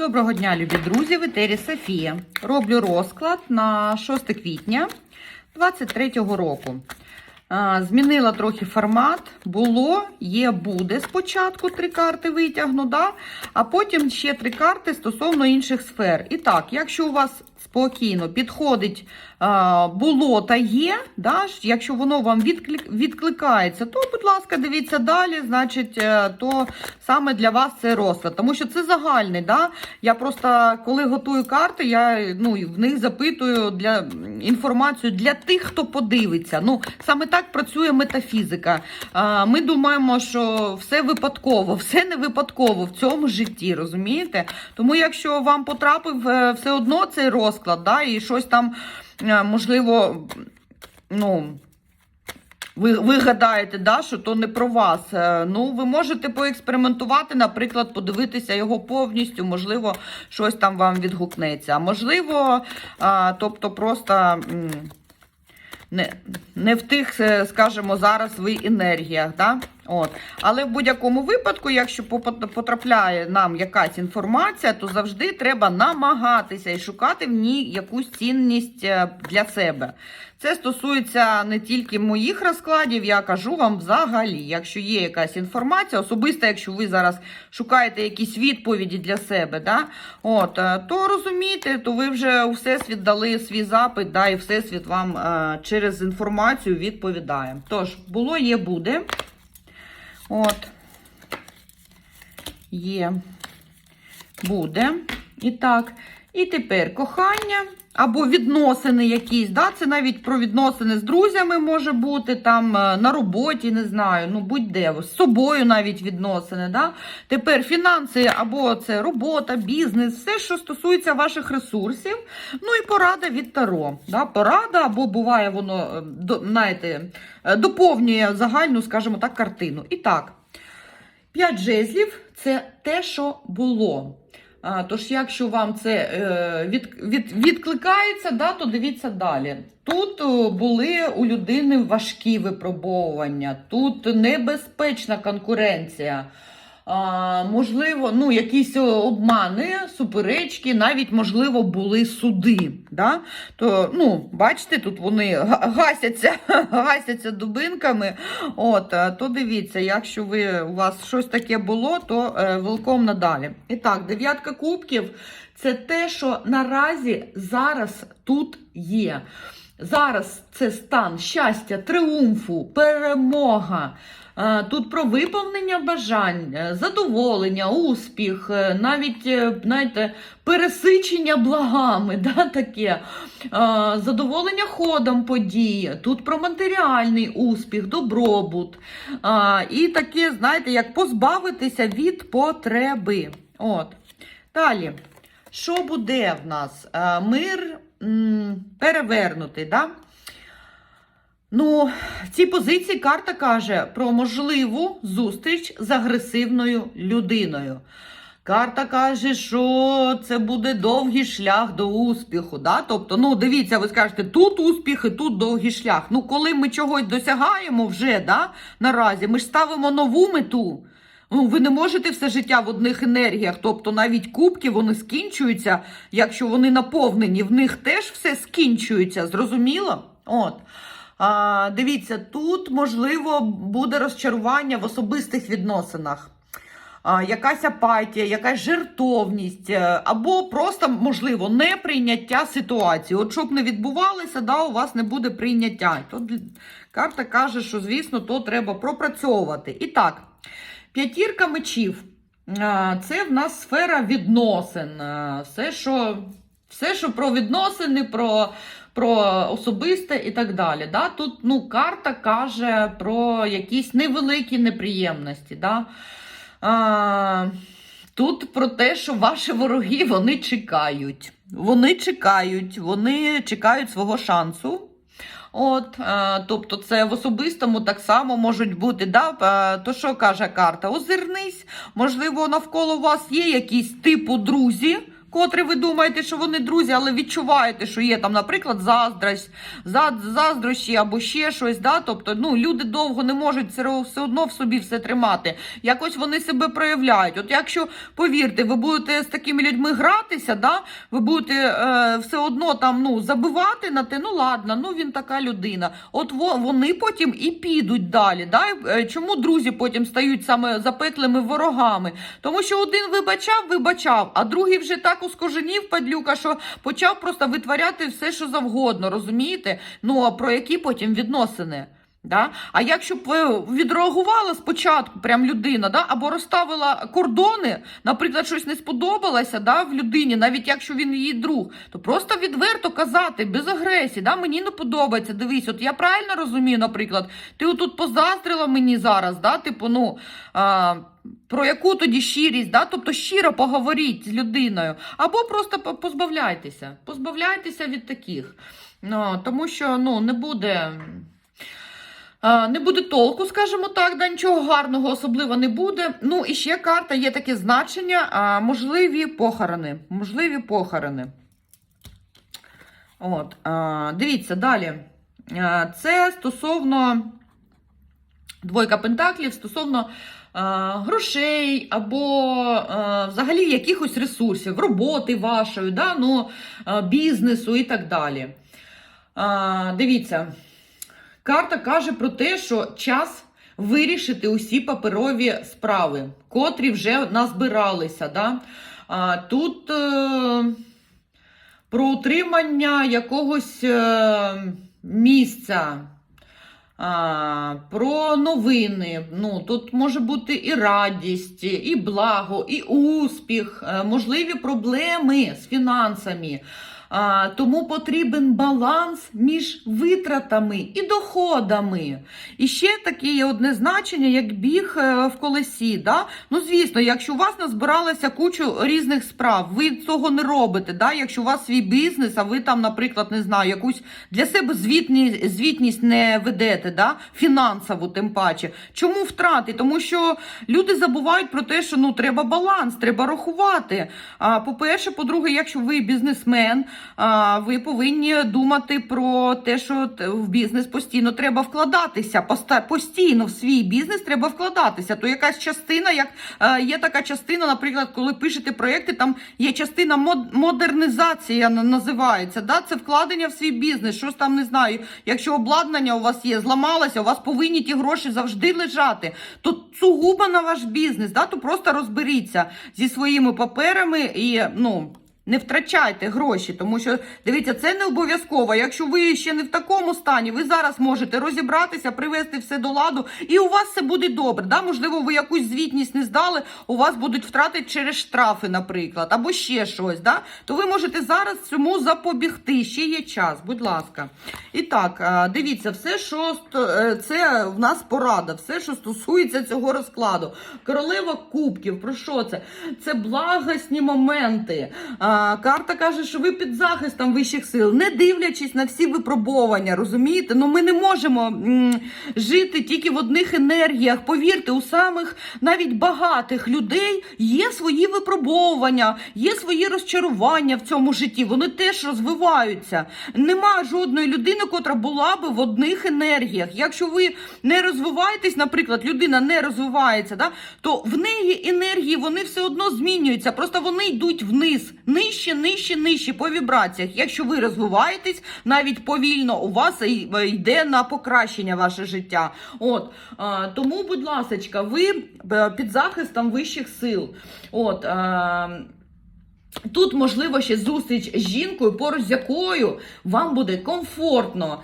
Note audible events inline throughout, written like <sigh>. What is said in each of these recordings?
Доброго дня, любі друзі! В етері Софія. Роблю розклад на 6 квітня 2023 року. Змінила трохи формат. Було, є, буде. Спочатку три карти витягну, да? а потім ще три карти стосовно інших сфер. І так, якщо у вас спокійно підходить було та є, да? якщо воно вам відклик, відкликається, то, будь ласка, дивіться далі, значить, е, то саме для вас це розклад. Тому що це загальний. Да? Я просто, коли готую карти, я ну, в них запитую для інформацію для тих, хто подивиться. Ну, саме так працює метафізика. Ми думаємо, що все випадково, все не випадково в цьому житті, розумієте? Тому, якщо вам потрапив е, все одно цей розклад, да, і щось там, е, можливо, ну. Ви, ви гадаєте, да, що то не про вас. Е, Ну, ви можете поекспериментувати, наприклад, подивитися його повністю, можливо, щось там вам відгукнеться. А можливо, а, тобто просто не, не в тих, е, скажімо, зараз ви енергіях. Да? От. Але в будь-якому випадку, якщо потрапляє нам якась інформація, то завжди треба намагатися і шукати в ній якусь цінність е, для себе. Це стосується не тільки моїх розкладів, я кажу вам взагалі, якщо є якась інформація, особисто, якщо ви зараз шукаєте якісь відповіді для себе, да, от, е, то розумієте, то ви вже у всесвіт дали свій запит, да, і всесвіт вам е, через інформацію відповідає. Тож, було, є, буде. От. Є, буде. І так. І тепер кохання або відносини якісь. Да? Це навіть про відносини з друзями може бути, там е, на роботі, не знаю, ну будь-де, з собою навіть відносини. Да? Тепер фінанси або це робота, бізнес, все, що стосується ваших ресурсів. Ну і порада від Таро. Да? Порада, або буває воно, е, знаєте, е, доповнює загальну, скажімо так, картину. І так. П'ять жезлів це те, що було. Тож, якщо вам це е, від, від, відкликається, да, то дивіться далі. Тут були у людини важкі випробовування, тут небезпечна конкуренція. Можливо, ну, якісь обмани, суперечки, навіть, можливо, були суди. Да? То, ну, бачите, тут вони гасяться, <laughs> гасяться дубинками. От, е, то дивіться, якщо ви, у вас щось таке було, то е, велком надалі. І так, дев'ятка кубків це те, що наразі зараз тут є. Зараз це стан щастя, триумфу, перемога. Е, Тут про виповнення бажань, е, задоволення, успіх, е, навіть знаєте, пересичення благами, <laughs> да, таке, задоволення ходом події. Тут про матеріальний успіх, добробут. І таке, знаєте, як позбавитися від потреби. От. Далі, що буде в нас? Мир перевернутий. Да? Ну, в цій позиції карта каже про можливу зустріч з агресивною людиною. Карта каже, що це буде довгий шлях до успіху. Да? Тобто, ну дивіться, ви скажете, тут успіх і тут довгий шлях. Ну, коли ми чогось досягаємо вже да, наразі, ми ж ставимо нову мету. Ну, ви не можете все життя в одних енергіях. Тобто навіть кубки вони скінчуються, якщо вони наповнені, в них теж все скінчується. Зрозуміло? От. Дивіться, тут можливо буде розчарування в особистих відносинах. Якась апатія, якась жертовність, е, або просто, можливо, неприйняття ситуації. От щоб не відбувалося, да, у вас не буде прийняття. Тут карта каже, що, звісно, то треба пропрацьовувати. І так, п'ятірка мечів. Це в нас сфера відносин. Все, що, все, що про відносини, про, про особисте і так далі. Да? Тут ну, карта каже про якісь невеликі неприємності. Да? А, тут про те, що ваші вороги вони чекають. Вони чекають, вони чекають свого шансу. От, е, тобто, це в особистому так само можуть бути. Да? е, То що каже карта? Озирнись, можливо, навколо вас є якісь типу друзі, котрі ви думаєте, що вони друзі, але відчуваєте, що є там, наприклад, заздрість, заздрощі або ще щось. Да? Тобто, ну, люди довго не можуть все, одно в собі все тримати. Якось вони себе проявляють. От якщо повірте, ви будете з такими людьми гратися, да? ви будете е, все одно там ну, забивати на те, ну ладно, ну він така людина. От во- вони потім і підуть далі. Да? Е, Чому друзі потім стають саме запеклими ворогами? Тому що один вибачав, вибачав, а другий вже так ускоженів падлюка, що почав просто витворяти все, що завгодно, розумієте? Ну а про які потім відносини? Да? А якщо б е, відреагувала спочатку прям людина, да? або розставила кордони, наприклад, щось не сподобалося да, в людині, навіть якщо він її друг, то просто відверто казати, без агресії, да? мені не подобається. Дивись, от я правильно розумію, наприклад, ти отут позаздрила мені зараз, да? типу, ну. А, про яку тоді щирість, да? тобто щиро поговоріть з людиною, або просто позбавляйтеся, позбавляйтеся від таких. Ну, тому що ну, не буде. А, Не буде толку, скажімо так, да, нічого гарного особливо не буде. Ну і ще карта є таке значення: можливі похорони. Можливі похорони. От, дивіться далі. Це стосовно двойка пентаклів, стосовно грошей або взагалі якихось ресурсів, роботи вашої, да, ну, бізнесу і так далі. Дивіться. Карта каже про те, що час вирішити усі паперові справи, котрі вже назбиралися. Да? А, тут е, про утримання якогось е, місця. А, про новини. Ну, тут може бути і радість, і благо, і успіх, е, можливі проблеми з фінансами. А, тому потрібен баланс між витратами і доходами. І ще таке є одне значення, як біг е, в колесі. Да? Ну, звісно, якщо у вас назбиралася кучу різних справ, ви цього не робите. Да? Якщо у вас свій бізнес, а ви там, наприклад, не знаю, якусь для себе звітні, звітність не ведете, да? фінансову тим паче. Чому втрати? Тому що люди забувають про те, що ну, треба баланс, треба рахувати. А, по-перше, по-друге, якщо ви бізнесмен, ви повинні думати про те, що в бізнес постійно треба вкладатися. Постійно в свій бізнес треба вкладатися. То якась частина, як е, є така частина, наприклад, коли пишете проєкти, там є частина мод- модернізація називається. Да? Це вкладення в свій бізнес. Щось там не знаю. Якщо обладнання у вас є, зламалося, у вас повинні ті гроші завжди лежати. То сугубо на ваш бізнес, да? то просто розберіться зі своїми паперами і ну. Не втрачайте гроші, тому що дивіться, це не обов'язково. Якщо ви ще не в такому стані, ви зараз можете розібратися, привести все до ладу, і у вас все буде добре. Да? Можливо, ви якусь звітність не здали, у вас будуть втрати через штрафи, наприклад, або ще щось. Да? То ви можете зараз цьому запобігти. Ще є час, будь ласка. І так, дивіться, все, що е, це в нас порада, все, що стосується цього розкладу. Королева кубків, про що це? Це благосні моменти. Карта каже, що ви під захистом вищих сил, не дивлячись на всі випробовування, розумієте? Ну ми не можемо м, жити тільки в одних енергіях. Повірте, у самих навіть багатих людей є свої випробовування, є свої розчарування в цьому житті. Вони теж розвиваються. Нема жодної людини, котра була би в одних енергіях. Якщо ви не розвиваєтесь, наприклад, людина не розвивається, да, то в неї енергії вони все одно змінюються. Просто вони йдуть вниз, нижче, нижче, нижче по вібраціях. Якщо ви розвиваєтесь навіть повільно, у вас йде на покращення ваше життя. От тому, будь ласка, ви е, під захистом вищих сил. От. Тут можливо ще зустріч з жінкою, поруч з якою вам буде комфортно,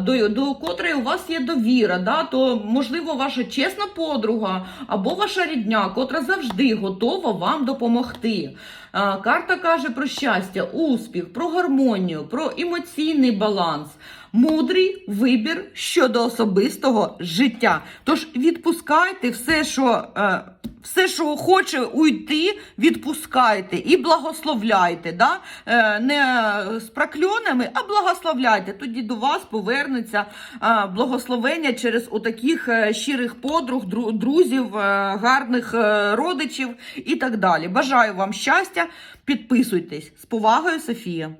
до, до котрої у вас є довіра, да? то можливо ваша чесна подруга або ваша рідня, котра завжди готова вам допомогти. Карта каже про щастя, успіх, про гармонію, про емоційний баланс. Мудрий вибір щодо особистого життя. Тож відпускайте все, що е, все, що хоче уйти, відпускайте і благословляйте. Да? Е, не з прокльонами, а благословляйте. Тоді до вас повернеться е, благословення через отаких щирих подруг, друзів, гарних родичів і так далі. Бажаю вам щастя, Підписуйтесь. З повагою, Софія.